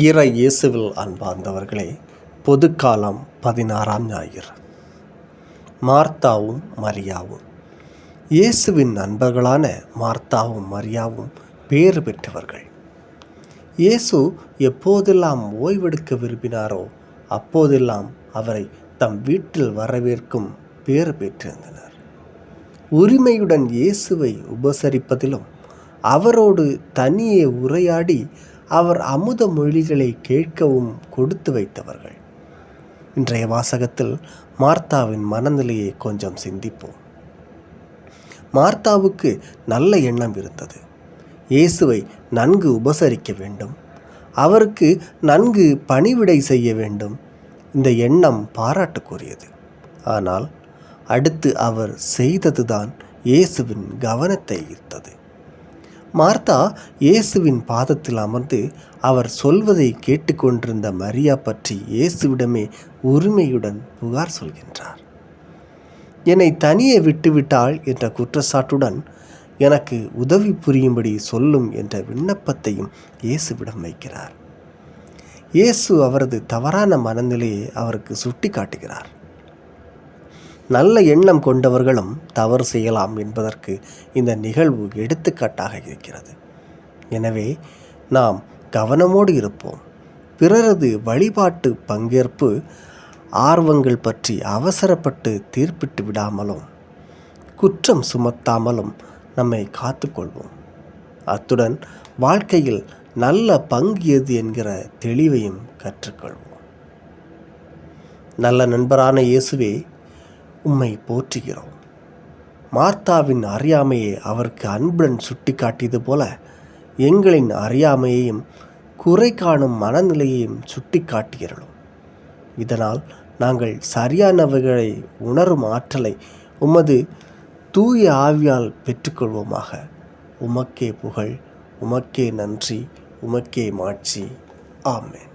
இற இயேசுவில் அன்பார்ந்தவர்களே பொதுக்காலம் பதினாறாம் ஞாயிறு. மார்த்தாவும் மரியாவும். இயேசுவின் நண்பர்களான மார்த்தாவும் மரியாவும் பேறு பெற்றவர்கள். இயேசு எப்போதெல்லாம் ஓய்வெடுக்க விரும்பினாரோ அப்போதெல்லாம் அவரை தம் வீட்டில் வரவேற்கும் பேறு பெற்றிருந்தனர். உரிமையுடன் இயேசுவை உபசரிப்பதிலும் அவரோடு தனியே உரையாடி அவர் அமுத மொழிகளை கேட்கவும் கொடுத்து வைத்தவர்கள். இன்றைய வாசகத்தில் மார்த்தாவின் மனநிலையை கொஞ்சம் சிந்திப்போம். மார்த்தாவுக்கு நல்ல எண்ணம் இருந்தது. இயேசுவை நன்கு உபசரிக்க வேண்டும். அவருக்கு நன்கு பணிவிடை செய்ய வேண்டும். இந்த எண்ணம் பாராட்டுக்குரியது. ஆனால் அடுத்து அவர் செய்ததுதான் இயேசுவின் கவனத்தை ஈர்த்தது. மார்த்தா இயேசுவின் பாதத்தில் அமர்ந்து அவர் சொல்வதை கேட்டுக்கொண்டிருந்த மரியா பற்றி இயேசுவிடமே உரிமையுடன் புகார் சொல்கின்றார். என்னை தனியே விட்டுவிட்டாள் என்ற குற்றச்சாட்டுடன் எனக்கு உதவி புரியும்படி சொல்லும் என்ற விண்ணப்பத்தையும் இயேசுவிடம் வைக்கிறார். இயேசு அவரது தவறான மனநிலையை அவருக்கு சுட்டி காட்டுகிறார் நல்ல எண்ணம் கொண்டவர்களும் தவறு செய்யலாம் என்பதற்கு இந்த நிகழ்வு எடுத்துக்காட்டாக இருக்கிறது. எனவே நாம் கவனமோடு இருப்போம். பிறரது வழிபாட்டு பங்கேற்பு ஆர்வங்கள் பற்றி அவசரப்பட்டு தீர்ப்பிட்டு விடாமலும் குற்றம் சுமத்தாமலும் நம்மை காத்துக்கொள்வோம் அத்துடன் வாழ்க்கையில் நல்ல பங்கு எது என்கிற தெளிவையும் கற்றுக்கொள்வோம். நல்ல நண்பரான இயேசுவே உம்மை போற்றுகிறோம். மார்த்தாவின் அறியாமையை அவருக்கு அன்புடன் சுட்டி காட்டியது போல எங்களின் அறியாமையையும் குறை காணும் மனநிலையையும் சுட்டி காட்டுகிறோம் இதனால் நாங்கள் சரியானவைகளை உணரும் ஆற்றலை உமது தூய ஆவியால் பெற்றுக்கொள்வோமாக. உமக்கே புகழ் உமக்கே நன்றி உமக்கே மாட்சி. ஆமேன்.